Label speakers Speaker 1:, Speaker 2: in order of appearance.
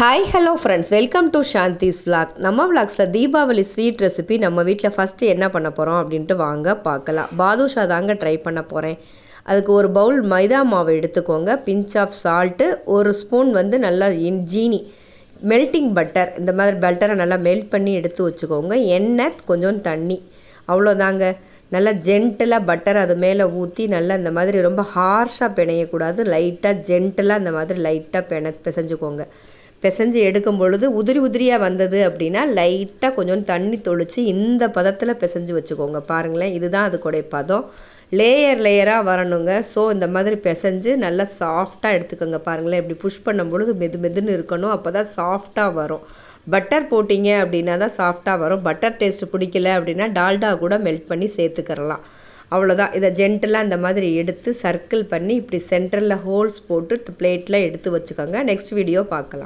Speaker 1: Hi hello friends welcome to Shanthi's vlog நம்ம விளாக்ஸில் Deepavali sweet recipe நம்ம வீட்டில் ஃபஸ்ட்டு என்ன பண்ண போகிறோம் அப்படின்ட்டு வாங்க பார்க்கலாம். பாதுஷா தாங்க ட்ரை பண்ண போகிறேன் அதுக்கு ஒரு பவுல் மைதா மாவு எடுத்துக்கோங்க. பிஞ்ச் ஆஃப் சால்ட்டு ஒரு ஸ்பூன் வந்து நல்லா இன்- ஜீனி மெல்ட்டிங் பட்டர் இந்த மாதிரி பட்டரை நல்லா மெல்ட் பண்ணி எடுத்து வச்சுக்கோங்க. எண்ணெய் கொஞ்சம் தண்ணி. அவ்வளோதாங்க. நல்லா ஜென்டலாக பட்டர் அது மேலே ஊற்றி நல்லா இந்த மாதிரி ரொம்ப ஹார்ஷாக பிணையக்கூடாது. லைட்டாக ஜென்டலாக இந்த மாதிரி லைட்டாக பிண பிசைஞ்சுக்கோங்க. பிசைஞ்சு எடுக்கும் பொழுது உதிரி உதிரியாக வந்தது அப்படின்னா லைட்டாக கொஞ்சம் தண்ணி தொளித்து இந்த பதத்தில் பிசைஞ்சு வச்சுக்கோங்க. பாருங்களேன் இதுதான் அதுக்குடைய பதம். லேயர் லேயராக வரணுங்க. ஸோ இந்த மாதிரி பிசைஞ்சு நல்லா சாஃப்டாக எடுத்துக்கோங்க. பாருங்களேன் இப்படி புஷ் பண்ணும் பொழுது மெது மெதுன்னு இருக்கணும். அப்போ தான் சாஃப்டாக வரும். பட்டர் போட்டிங்க அப்படின்னா தான் சாஃப்டாக வரும். பட்டர் டேஸ்ட் பிடிக்கல அப்படின்னா டால்டா கூட மெல்ட் பண்ணி சேர்த்துக்கிறலாம். அவ்வளோதான் இதை ஜென்டலாக இந்த மாதிரி எடுத்து சர்க்கிள் பண்ணி இப்படி சென்டரில் ஹோல்ஸ் போட்டு பிளேட்டில் எடுத்து வச்சுக்கோங்க. நெக்ஸ்ட் வீடியோ பார்க்கலாம்.